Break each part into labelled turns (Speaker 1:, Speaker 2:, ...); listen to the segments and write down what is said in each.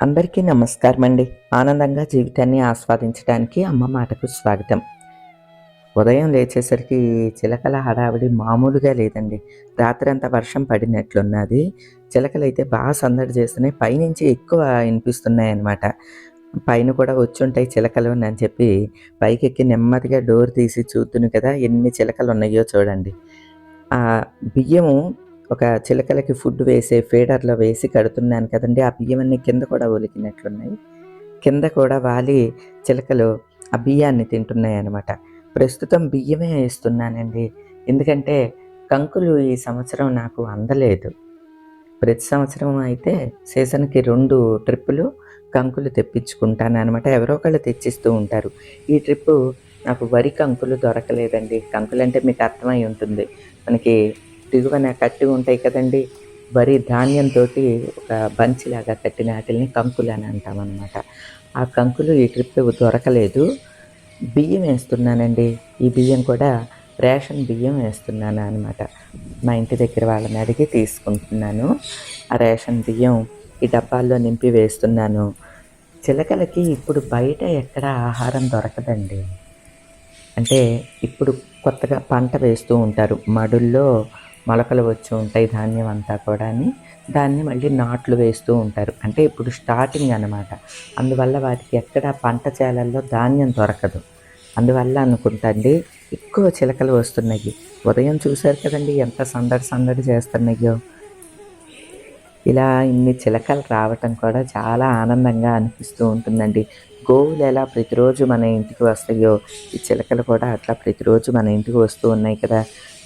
Speaker 1: అందరికీ నమస్కారం అండి ఆనందంగా జీవితాన్ని ఆస్వాదించడానికి అమ్మ మాటకు స్వాగతం. ఉదయం లేచేసరికి చిలకల హడావిడి మామూలుగా లేదండి. రాత్రంతా వర్షం పడినట్లున్నది. చిలకలు అయితే బాగా సందడి చేస్తున్నాయి. పైనుంచి ఎక్కువ వినిపిస్తున్నాయి అన్నమాట పైన కూడా వచ్చి ఉంటాయి చిలకలు అని చెప్పి పైకి ఎక్కి నెమ్మదిగా డోర్ తీసి చూద్దును కదా ఎన్ని చిలకలు ఉన్నాయో చూడండి. ఆ బియ్యము ఒక చిలకలకి ఫుడ్ వేసే ఫీడర్లో వేసి కడుతున్నాను కదండి. ఆ బియ్యం కింద కూడా ఒలికినట్లున్నాయి. కింద కూడా వాలి చిలకలు ఆ బియ్యాన్ని తింటున్నాయి అన్నమాట ప్రస్తుతం బియ్యమే వేస్తున్నానండి. ఎందుకంటే కంకులు ఈ సంవత్సరం నాకు అందలేదు. ప్రతి సంవత్సరం అయితే సీజన్కి రెండు ట్రిప్పులు కంకులు తెప్పించుకుంటాను అనమాట ఎవరో ఒకళ్ళు తెచ్చిస్తూ ఉంటారు. ఈ ట్రిప్పు నాకు వరి కంకులు దొరకలేదండి. కంకులు అంటే మీకు అర్థమై ఉంటుంది. మనకి దిగువన కట్టి ఉంటాయి కదండి. వరి ధాన్యంతో ఒక బంచిలాగా కట్టిన వాటిని కంకులు అని అంటామన్నమాట. ఆ కంకులు ఈ ట్రిప్ దొరకలేదు. బియ్యం వేస్తున్నానండి. ఈ బియ్యం కూడా రేషన్ బియ్యం వేస్తున్నాను అనమాట మా ఇంటి దగ్గర వాళ్ళని అడిగి తీసుకుంటున్నాను. ఆ రేషన్ బియ్యం ఈ డబ్బాల్లో నింపి వేస్తున్నాను. చిలకలకి ఇప్పుడు బయట ఎక్కడ ఆహారం దొరకదండి. అంటే ఇప్పుడు కొత్తగా పంట వేస్తూ ఉంటారు. మడుల్లో మొలకలు వచ్చి ఉంటాయి ధాన్యం అంతా కూడా దాన్ని మళ్ళీ నాట్లు వేస్తూ ఉంటారు. అంటే ఇప్పుడు స్టార్టింగ్ అనమాట అందువల్ల వాటికి ఎక్కడ పంట చేలల్లో ధాన్యం దొరకదు. అందువల్ల అనుకుంటండి ఎక్కువ చిలకలు వస్తున్నాయి. ఉదయం చూశారు కదండి ఎంత సందడి సందడి చేస్తున్నాయో. ఇలా ఇన్ని చిలకలు రావటం కూడా చాలా ఆనందంగా అనిపిస్తూ ఉంటుందండి. గోవులు ఎలా ప్రతిరోజు మన ఇంటికి వస్తాయో ఈ చిలకలు కూడా అట్లా ప్రతిరోజు మన ఇంటికి వస్తూ ఉన్నాయి కదా.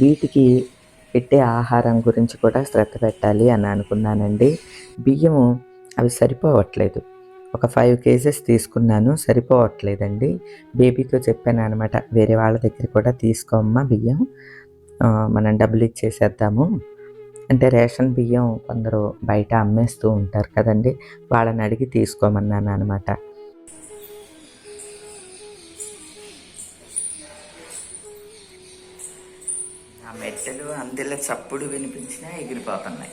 Speaker 1: వీటికి పెట్టే ఆహారం గురించి కూడా శ్రద్ధ పెట్టాలి అని అనుకున్నానండి. బియ్యము అవి సరిపోవట్లేదు. ఒక ఫైవ్ కేజెస్ తీసుకున్నాను సరిపోవట్లేదండి. బేబీతో చెప్పాను అనమాట వేరే వాళ్ళ దగ్గర కూడా తీసుకోమ్మా బియ్యం. మనం డబ్బులు ఇచ్చేసేద్దాము. అంటే రేషన్ బియ్యం కొందరు బయట అమ్మేస్తూ ఉంటారు కదండి వాళ్ళని అడిగి తీసుకోమన్నాను అనమాట మెట్టెలు చప్పుడు వినిపించినా ఎగిరిపోతున్నాయి.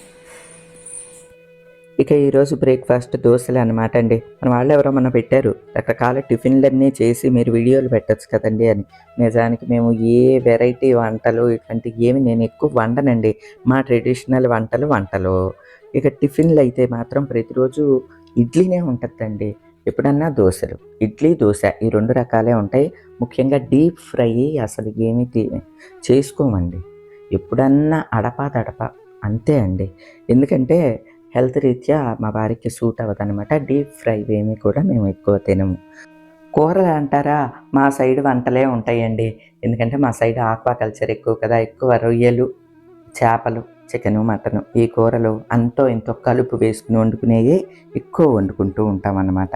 Speaker 1: ఇక ఈరోజు బ్రేక్ఫాస్ట్ దోశలు అనమాట అండి. మన వాళ్ళు ఎవరో మన పెట్టారు. రకరకాల టిఫిన్లన్నీ చేసి మీరు వీడియోలు పెట్టచ్చు కదండి అని. నిజానికి మేము ఏ వెరైటీ వంటలు ఇటువంటి ఏమి నేను ఎక్కువ వండనండి. మా ట్రెడిషనల్ వంటలు వంటలు. ఇక టిఫిన్లు అయితే మాత్రం ప్రతిరోజు ఇడ్లీనే ఉంటుందండి. ఎప్పుడన్నా దోశలు. ఇడ్లీ దోశ ఈ రెండు రకాలే ఉంటాయి. ముఖ్యంగా డీప్ ఫ్రై అసలు ఏమి చేసుకోమండి. ఎప్పుడన్నా అడపా తడప అంతే అండి. ఎందుకంటే హెల్త్ రీత్యా మా వారికి సూట్ అవ్వదన్నమాట. డీప్ ఫ్రై ఏమి కూడా మేము ఎక్కువ తినము. కూరలు అంటారా? మా సైడ్ వంటలే ఉంటాయండి. ఎందుకంటే మా సైడ్ ఆక్వా కల్చర్ ఎక్కువ కదా ఎక్కువ రొయ్యలు చేపలు చికెను మటను ఈ కూరలు అంతో ఇంతో కలుపు వేసుకుని వండుకునేవి ఎక్కువ వండుకుంటూ ఉంటాం అన్నమాట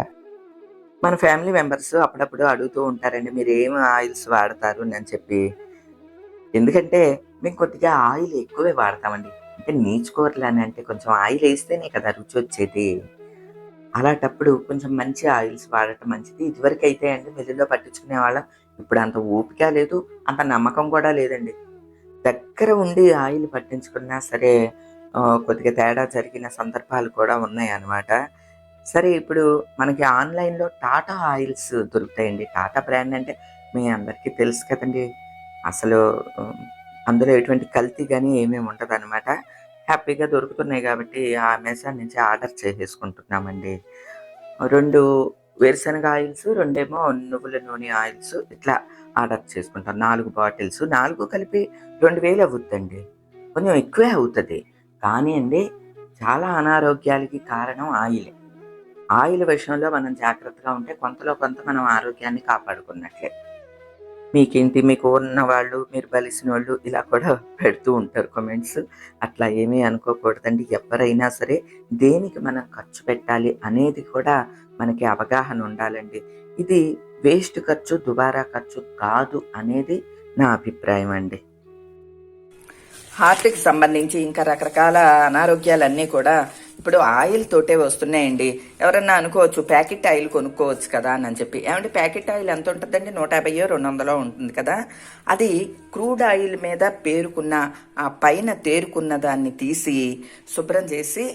Speaker 1: మన ఫ్యామిలీ మెంబర్స్ అప్పుడప్పుడు అడుగుతూ ఉంటారండి మీరు ఏం ఆయిల్స్ వాడతారు? అని చెప్పి. ఎందుకంటే మేము కొద్దిగా ఆయిల్ ఎక్కువే వాడతామండి. అంటే నీచుకోరలు అని అంటే కొంచెం ఆయిల్ వేస్తేనే కదా రుచి వచ్చేది. అలాంటప్పుడు కొంచెం మంచి ఆయిల్స్ వాడటం మంచిది. ఇదివరకు అయితే అండి మిల్లులో పట్టించుకునే వాళ్ళం. ఇప్పుడు అంత ఓపిక లేదు అంత నమ్మకం కూడా లేదండి. దగ్గర ఉండి ఆయిల్ పట్టించుకున్నా సరే కొద్దిగా తేడా జరిగిన సందర్భాలు కూడా ఉన్నాయి అన్నమాట సరే ఇప్పుడు మనకి ఆన్లైన్లో టాటా ఆయిల్స్ దొరుకుతాయండి. టాటా బ్రాండ్ అంటే మీ అందరికీ తెలుసు కదండి. అసలు అందులో ఎటువంటి కల్తీ కానీ ఏమేమి ఉండదు అనమాట హ్యాపీగా దొరుకుతున్నాయి కాబట్టి ఆ అమెజాన్ నుంచి ఆర్డర్ చేసేసుకుంటున్నామండి. రెండు వేరుశనగ ఆయిల్స్ రెండేమో నువ్వుల నూనె ఆయిల్స్ ఇట్లా ఆర్డర్ చేసుకుంటాం. నాలుగు బాటిల్స్. నాలుగు కలిపి రెండు వేలు అవుతుందండి కొంచెం ఎక్కువే అవుతుంది. కానీ అండి చాలా అనారోగ్యాలకి కారణం ఆయిలే. ఆయిల్ విషయంలో మనం జాగ్రత్తగా ఉంటే కొంతలో కొంత మనం ఆరోగ్యాన్ని కాపాడుకున్నట్లే. మీకేంటి? మీకు ఉన్న వాళ్ళు మీరు బలిసిన వాళ్ళు ఇలా కూడా పెడుతూ ఉంటారు కామెంట్స్ అట్లా ఏమీ అనుకోకూడదండి. ఎవరైనా సరే దేనికి మనం ఖర్చు పెట్టాలి అనేది కూడా మనకి అవగాహన ఉండాలండి. ఇది వేస్ట్ ఖర్చు దుబారా ఖర్చు కాదు అనేది నా అభిప్రాయం అండి. హార్ట్కి సంబంధించి ఇంకా రకరకాల అనారోగ్యాలన్నీ కూడా ఇప్పుడు ఆయిల్ తోటే వస్తున్నాయండి. ఎవరన్నా అనుకోవచ్చు ప్యాకెట్ ఆయిల్ కొనుక్కోవచ్చు కదా అని చెప్పి. ఏమంటే ప్యాకెట్ ఆయిల్ ఎంత ఉంటుందండి? నూట యాభైయో రెండు వందలో ఉంటుంది కదా. అది క్రూడ్ ఆయిల్ మీద పేరుకున్న ఆ పైన తేరుకున్న దాన్ని తీసి శుభ్రం చేసి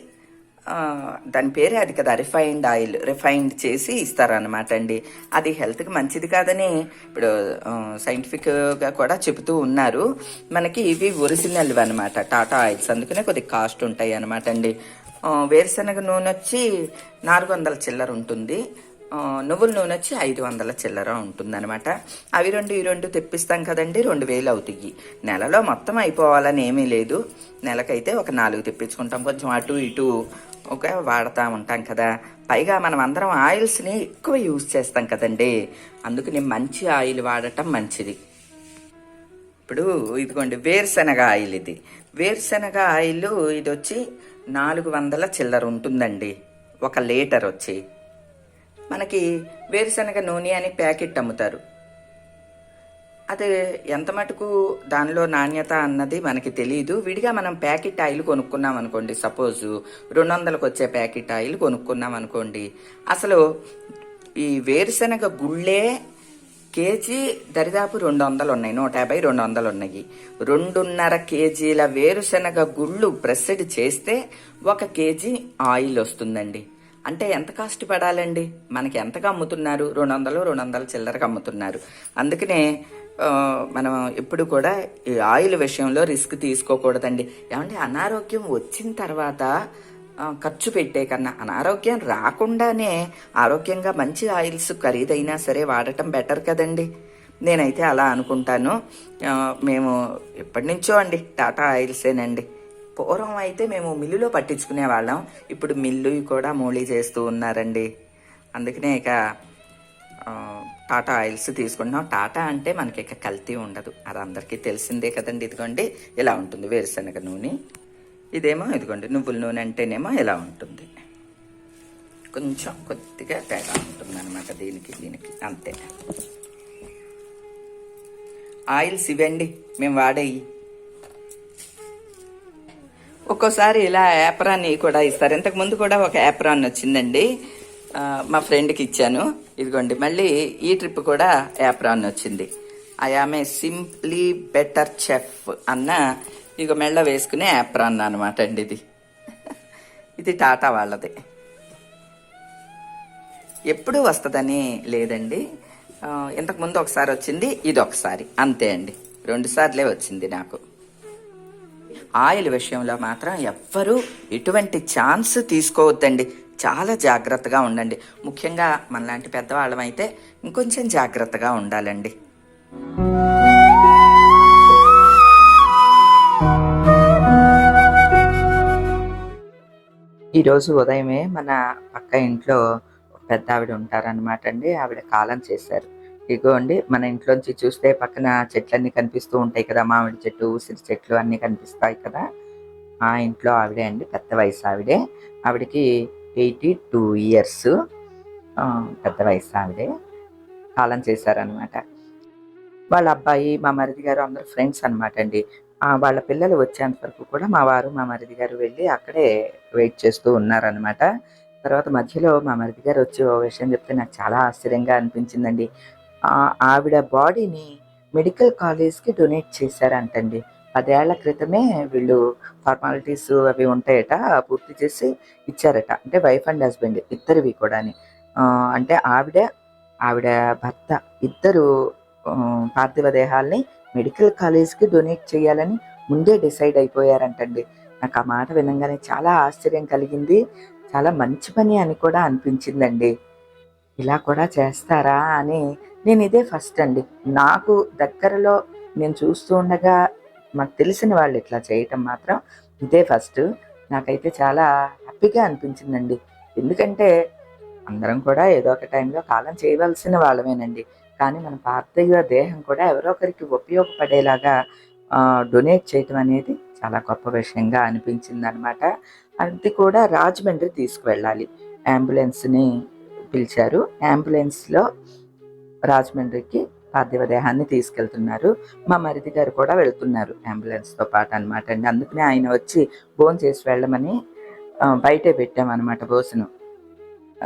Speaker 1: దాని పేరే అది కదా రిఫైన్డ్ ఆయిల్. రిఫైన్డ్ చేసి ఇస్తారనమాట అండి. అది హెల్త్కి మంచిది కాదని ఇప్పుడు సైంటిఫిక్గా కూడా చెబుతూ ఉన్నారు. మనకి ఇవి ఒరిజినల్ అనమాట టాటా ఆయిల్స్. అందుకనే కొద్దిగా కాస్ట్ ఉంటాయి అనమాట అండి. వేరుశనగ నూనె వచ్చి నాలుగు వందల చిల్లర ఉంటుంది. నువ్వుల నూనె వచ్చి ఐదు వందల చిల్లర ఉంటుందన్నమాట. అవి రెండు ఈ రెండు తెప్పిస్తాం కదండి రెండు వేలు అవుతాయి. నెలలో మొత్తం అయిపోవాలని ఏమీ లేదు. నెలకైతే ఒక నాలుగు తెప్పించుకుంటాం. కొంచెం అటు ఇటు ఒక వాడుతూ ఉంటాం కదా. పైగా మనం అందరం ఆయిల్స్ని ఎక్కువ యూజ్ చేస్తాం కదండి. అందుకని మంచి ఆయిల్ వాడటం మంచిది. ఇప్పుడు ఇదిగోండి వేరుశనగ ఆయిల్ ఇది. వేరుశనగ ఆయిల్ ఇది వచ్చి నాలుగు వందల చిల్లర ఉంటుందండి. ఒక లీటర్ వచ్చి. మనకి వేరుశనగ నూనె అని ప్యాకెట్ అమ్ముతారు. అది ఎంత మటుకు దానిలో నాణ్యత అన్నది మనకి తెలియదు విడిగా మనం ప్యాకెట్ ఆయిల్ కొనుక్కున్నాం అనుకోండి సపోజ్ రెండు వందలకు వచ్చే ప్యాకెట్ ఆయిల్ కొనుక్కున్నాం అనుకోండి అసలు ఈ వేరుశనగ గుళ్ళే కేజీ దరిదాపు రెండు వందలు ఉన్నాయి నూట యాభై రెండు వందలు ఉన్నాయి రెండున్నర కేజీల వేరుశనగ గుళ్ళు ప్రెస్డ్ చేస్తే ఒక కేజీ ఆయిల్ వస్తుందండి. అంటే ఎంత కాస్ట్ పడాలండి? మనకి ఎంతగా అమ్ముతున్నారు? రెండు వందలు రెండు వందల చిల్లరకు అమ్ముతున్నారు. అందుకనే మనం ఎప్పుడు కూడా ఈ ఆయిల్ విషయంలో రిస్క్ తీసుకోకూడదండి. ఏమంటే అనారోగ్యం వచ్చిన తర్వాత ఖర్చు పెట్టే కన్నా అనారోగ్యం రాకుండానే ఆరోగ్యంగా మంచి ఆయిల్స్ ఖరీదైనా సరే వాడటం బెటర్ కదండి. నేనైతే అలా అనుకుంటాను. మేము ఎప్పటి నుంచో అండి టాటా ఆయిల్సేనండి. పూర్వం అయితే మేము మిల్లులో పట్టించుకునే వాళ్ళం. ఇప్పుడు మిల్లు కూడా మూలీ చేస్తూ ఉన్నారండి. అందుకనే ఇక టాటా ఆయిల్స్ తీసుకుంటున్నాం. టాటా అంటే మనకి ఇక కల్తీ ఉండదు. అది అందరికీ తెలిసిందే కదండి. ఇదిగోండి ఇలా ఉంటుంది వేరుశనగ నూనె. ఇదేమో ఇదిగోండి నువ్వుల నూనె అంటేనేమో ఇలా ఉంటుంది. కొంచెం కొద్దిగా తేడా ఉంటుంది అనమాట దీనికి దీనికి అంతే. ఆయిల్స్ ఇవ్వండి మేము వాడేవి ఒక్కోసారి ఇలా యాప్రాన్ని కూడా ఇస్తారు. ఇంతకు ముందు కూడా ఒక యాప్రాన్ వచ్చిందండి. మా ఫ్రెండ్కి ఇచ్చాను. ఇదిగోండి మళ్ళీ ఈ ట్రిప్ కూడా యాప్రాన్ వచ్చింది. ఐ ఆమె సింప్లీ బెటర్ చెఫ్ అన్న ఇక మెళ్ళ వేసుకునే యాప్రాన్ అనమాట అండి ఇది. ఇది టాటా వాళ్ళది. ఎప్పుడు వస్తుందని లేదండి. ఇంతకుముందు ఒకసారి వచ్చింది ఇది ఒకసారి. అంతే అండి. రెండు సార్లే వచ్చింది నాకు. ఆయిల్ విషయంలో మాత్రం ఎవ్వరూ ఎటువంటి ఛాన్స్ తీసుకోవద్దండి. చాలా జాగ్రత్తగా ఉండండి. ముఖ్యంగా మనలాంటి పెద్దవాళ్ళమైతే ఇంకొంచెం జాగ్రత్తగా ఉండాలండి. ఈరోజు ఉదయమే మన పక్క ఇంట్లో పెద్ద ఆవిడ ఉంటారనమాట అండి. ఆవిడ కాలం చేశారు. ఇగోండి మన ఇంట్లోంచి చూస్తే పక్కన చెట్లన్నీ కనిపిస్తూ ఉంటాయి కదా మామిడి చెట్టు ఉసిరి చెట్లు అన్నీ కనిపిస్తాయి కదా. ఆ ఇంట్లో ఆవిడే అండి పెద్ద వయసు ఆవిడే. ఆవిడకి ఎయిటీ టూ ఇయర్స్. పెద్ద వయసు ఆవిడే. కాలం చేశారనమాట వాళ్ళ అబ్బాయి మా మరిది గారు అందరూ ఫ్రెండ్స్ అనమాట అండి. వాళ్ళ పిల్లలు వచ్చేంత వరకు కూడా మా వారు మా మరిది గారు వెళ్ళి అక్కడే వెయిట్ చేస్తూ ఉన్నారనమాట తర్వాత మధ్యలో మా మరిది గారు వచ్చి ఓ విషయం చెప్తే నాకు చాలా ఆశ్చర్యంగా అనిపించిందండి. ఆవిడ బాడీని మెడికల్ కాలేజ్కి డొనేట్ చేశారంటండి. పదేళ్ళ క్రితమే వీళ్ళు ఫార్మాలిటీస్ అవి ఉంటాయట పూర్తి చేసి ఇచ్చారట. అంటే వైఫ్ అండ్ హస్బెండ్ ఇద్దరివి కూడాని. అంటే ఆవిడ ఆవిడ భర్త ఇద్దరు పార్థివ దేహాల్ని మెడికల్ కాలేజ్కి డొనేట్ చేయాలని ముందే డిసైడ్ అయిపోయారంటండి. నాకు ఆ మాట వినంగానే చాలా ఆశ్చర్యం కలిగింది. చాలా మంచి పని అని కూడా అనిపించిందండి. ఇలా కూడా చేస్తారా అని నేను ఇదే ఫస్ట్ అండి. నాకు దగ్గరలో నేను చూస్తూ ఉండగా మాకు తెలిసిన వాళ్ళు ఇట్లా చేయటం మాత్రం ఇదే ఫస్ట్. నాకైతే చాలా హ్యాపీగా అనిపించిందండి. ఎందుకంటే అందరం కూడా ఏదో ఒక టైంలో కాలం చేయవలసిన వాళ్ళమేనండి. కానీ మన పార్థివ దేహం కూడా ఎవరో ఒకరికి ఉపయోగపడేలాగా డొనేట్ చేయటం అనేది చాలా గొప్ప విషయంగా అనిపించింది అనమాట అది కూడా రాజమండ్రి తీసుకువెళ్ళాలి. అంబులెన్స్ని పిలిచారు. అంబులెన్స్లో రాజమండ్రికి పార్థివ దేహాన్ని తీసుకెళ్తున్నారు. మా మరిది గారు కూడా వెళ్తున్నారు అంబులెన్స్తో పాటు అనమాట అండి. అందుకనే ఆయన వచ్చి భోజనం చేసి వెళ్ళమని బయటే పెట్టామన్నమాట భోజనం.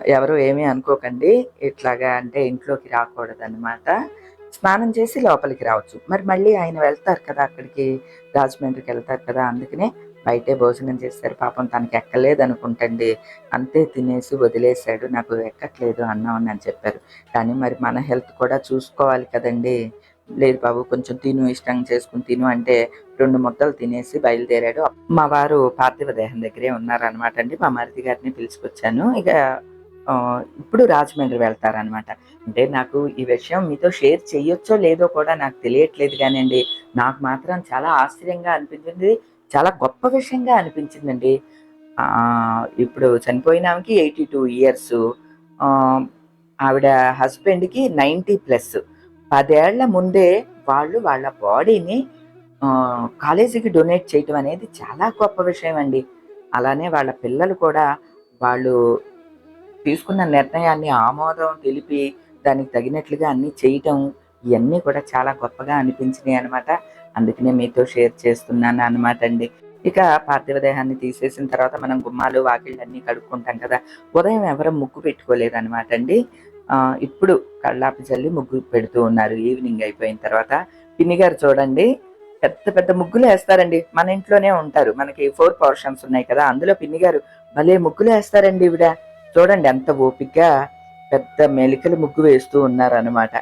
Speaker 1: ఎవరు ఏమీ అనుకోకండి. ఇట్లాగా అంటే ఇంట్లోకి రాకూడదు అనమాట స్నానం చేసి లోపలికి రావచ్చు. మరి మళ్ళీ ఆయన వెళ్తారు కదా అక్కడికి రాజమండ్రికి వెళ్తారు కదా అందుకనే బయటే భోజనం చేస్తారు పాపం తనకి ఎక్కలేదు అనుకుంటండి అంతే తినేసి వదిలేశాడు. నాకు ఎక్కట్లేదు అన్నం అని చెప్పారు. కానీ మరి మన హెల్త్ కూడా చూసుకోవాలి కదండి. లేదు బాబు కొంచెం తిను ఇష్టంగా చేసుకుని తిను అంటే రెండు ముద్దలు తినేసి బయలుదేరాడు. మా వారు పార్థివ దేహం దగ్గరే ఉన్నారనమాట అండి. మా మరిది గారిని పిలుచుకొచ్చాను. ఇక ఇప్పుడు రాజమండ్రి వెళ్తారనమాట అంటే నాకు ఈ విషయం మీతో షేర్ చేయొచ్చో లేదో కూడా నాకు తెలియట్లేదు కానివ్వండి నాకు మాత్రం చాలా ఆశ్చర్యంగా అనిపించింది. చాలా గొప్ప విషయంగా అనిపించిందండి. ఇప్పుడు చనిపోయిన ఆమెకి ఎయిటీ టూ ఇయర్స్. ఆవిడ హస్బెండ్కి నైంటీ ప్లస్. పదేళ్ళ ముందే వాళ్ళు వాళ్ళ బాడీని కాలేజీకి డొనేట్ చేయటం అనేది చాలా గొప్ప విషయం అండి అలానే వాళ్ళ పిల్లలు కూడా వాళ్ళు తీసుకున్న నిర్ణయాన్ని ఆమోదం తెలిపి దానికి తగినట్లుగా అన్ని చేయటం ఇవన్నీ కూడా చాలా గొప్పగా అనిపించినాయి అనమాట అందుకనే మీతో షేర్ చేస్తున్నాను అనమాట అండి. ఇక పార్థివ దేహాన్ని తీసేసిన తర్వాత మనం గుమ్మాలు వాకిళ్ళు అన్నీ కడుక్కుంటాం కదా. ఉదయం ఎవరు ముగ్గు పెట్టుకోలేదు అనమాట అండి. ఇప్పుడు కళ్ళాపి చల్లి ముగ్గు పెడుతూ ఉన్నారు. ఈవినింగ్ అయిపోయిన తర్వాత పిన్ని గారు చూడండి. పెద్ద పెద్ద ముగ్గులు వేస్తారండి. మన ఇంట్లోనే ఉంటారు. మనకి ఫోర్ పోర్షన్స్ ఉన్నాయి కదా. అందులో పిన్ని గారు భలే ముగ్గులు వేస్తారండి ఇవిడ చూడండి ఎంత ఓపిగ్గా పెద్ద మెలికలు ముగ్గు వేస్తూ ఉన్నారనమాట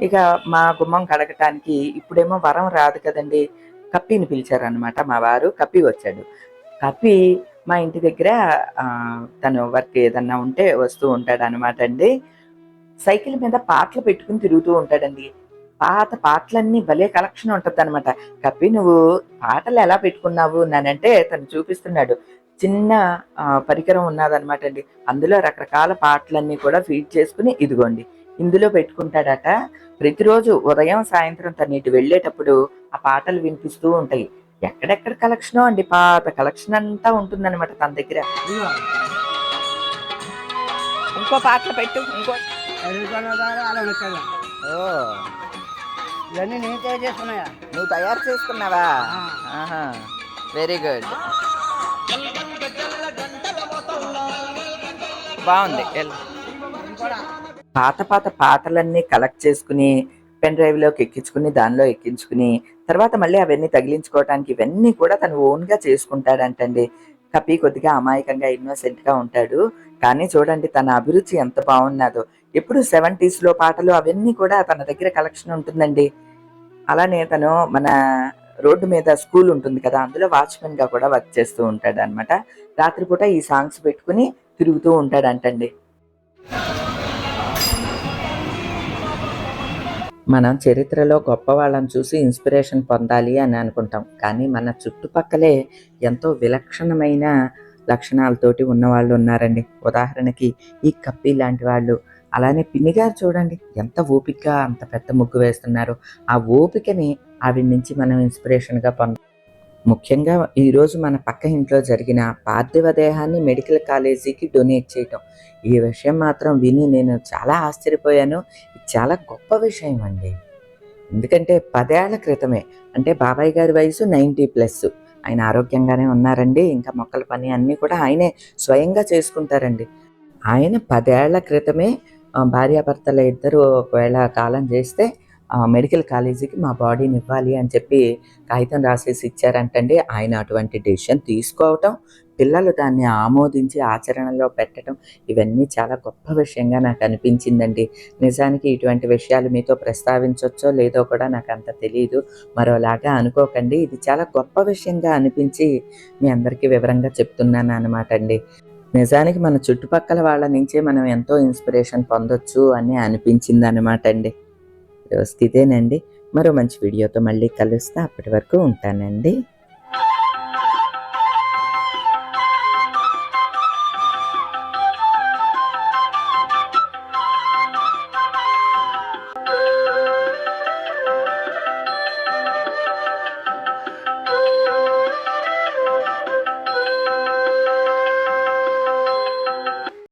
Speaker 1: ఇక మా గుమ్మం కడగటానికి ఇప్పుడేమో వరం రాదు కదండి. కప్పిని పిలిచారనమాట మా వారు. కప్పి వచ్చాడు. కప్పి మా ఇంటి దగ్గర ఆ, తను వర్క్ ఏదన్నా ఉంటే వస్తూ ఉంటాడు అనమాట అండి. సైకిల్ మీద పాటలు పెట్టుకుని తిరుగుతూ ఉంటాడండి. పాత పాటలన్నీ భలే కలెక్షన్ ఉంటుంది అనమాట కప్పి నువ్వు పాటలు ఎలా పెట్టుకున్నావు? నానంటే తను చూపిస్తున్నాడు. చిన్న పరికరం ఉన్నదన్నమాట అండి. అందులో రకరకాల పాటలన్నీ కూడా ఫీడ్ చేసుకుని ఇదిగోండి. ఇందులో పెట్టుకుంటాడట ప్రతిరోజు ఉదయం సాయంత్రం తను ఇటు వెళ్ళేటప్పుడు ఆ పాటలు వినిపిస్తూ ఉంటాయి. ఎక్కడెక్కడ కలెక్షన్ అండి పాత కలెక్షన్ అంతా ఉంటుందన్నమాట తన దగ్గర. ఇంకో పాటలు పెట్టు ఇంకో.
Speaker 2: ఇవన్నీ నేను తయారు చేసుకున్నాయా?
Speaker 1: నువ్వు తయారు చేసుకున్నావా. వెరీ గుడ్ బాగుంది పాత పాత పాటలన్నీ కలెక్ట్ చేసుకుని పెన్ డ్రైవ్లోకి ఎక్కించుకుని దానిలో ఎక్కించుకుని తర్వాత మళ్ళీ అవన్నీ తగిలించుకోవడానికి ఇవన్నీ కూడా తను ఓన్గా చేసుకుంటాడంటండి. కపి కొద్దిగా అమాయకంగా ఇన్నోసెంట్గా ఉంటాడు. కానీ చూడండి తన అభిరుచి ఎంత బాగున్నదో. ఎప్పుడు సెవెంటీస్లో పాటలు అవన్నీ కూడా తన దగ్గర కలెక్షన్ ఉంటుందండి. అలానే తను మన రోడ్డు మీద స్కూల్ ఉంటుంది కదా అందులో వాచ్మెన్గా కూడా వర్క్ చేస్తూ ఉంటాడు అనమాట రాత్రిపూట ఈ సాంగ్స్ పెట్టుకుని తిరుగుతూ ఉంటాడంటండి. మనం చరిత్రలో గొప్ప వాళ్ళని చూసి ఇన్స్పిరేషన్ పొందాలి అని అనుకుంటాం. కానీ మన చుట్టుపక్కలే ఎంతో విలక్షణమైన లక్షణాలతోటి ఉన్న వాళ్ళు ఉన్నారండి. ఉదాహరణకి ఈ కప్పి లాంటి వాళ్ళు. అలానే పిన్ని గారు చూడండి ఎంత ఓపికగా అంత పెద్ద ముగ్గు వేస్తున్నారు. ఆ ఓపికని ఆవిడ నుంచి మనం ఇన్స్పిరేషన్గా పొందాం ముఖ్యంగా ఈరోజు మన పక్క ఇంట్లో జరిగిన పార్థివ దేహాన్ని మెడికల్ కాలేజీకి డొనేట్ చేయటం. ఈ విషయం మాత్రం విని నేను చాలా ఆశ్చర్యపోయాను. చాలా గొప్ప విషయం అండి. ఎందుకంటే పదేళ్ళ క్రితమే అంటే బాబాయ్ గారి వయసు నైంటీ ప్లస్. ఆయన ఆరోగ్యంగానే ఉన్నారండి. ఇంకా మొక్కల పని అన్నీ కూడా ఆయనే స్వయంగా చేసుకుంటారండి. ఆయన పదేళ్ళ క్రితమే భార్యాభర్తల ఇద్దరు ఒకవేళ కాలం చేస్తే మెడికల్ కాలేజీకి మా బాడీని ఇవ్వాలి అని చెప్పి కాగితం రాసేసి ఇచ్చారంటండి. ఆయన అటువంటి డెసిషన్ తీసుకోవటం పిల్లలు దాన్ని ఆమోదించి ఆచరణలో పెట్టడం ఇవన్నీ చాలా గొప్ప విషయంగా నాకు అనిపించిందండి. నిజానికి ఇటువంటి విషయాలు మీతో ప్రస్తావించవచ్చో లేదో కూడా నాకు అంత తెలియదు మరోలాగా అనుకోకండి. ఇది చాలా గొప్ప విషయంగా అనిపించి మీ అందరికీ వివరంగా చెప్తున్నాను అనమాట అండి. నిజానికి మన చుట్టుపక్కల వాళ్ళ నుంచే మనం ఎంతో ఇన్స్పిరేషన్ పొందొచ్చు అని అనిపించింది అనమాట అండి. రోజుకి ఇదేనండి. మరో మంచి వీడియోతో మళ్ళీ కలుస్తా. అప్పటి వరకు ఉంటానండి.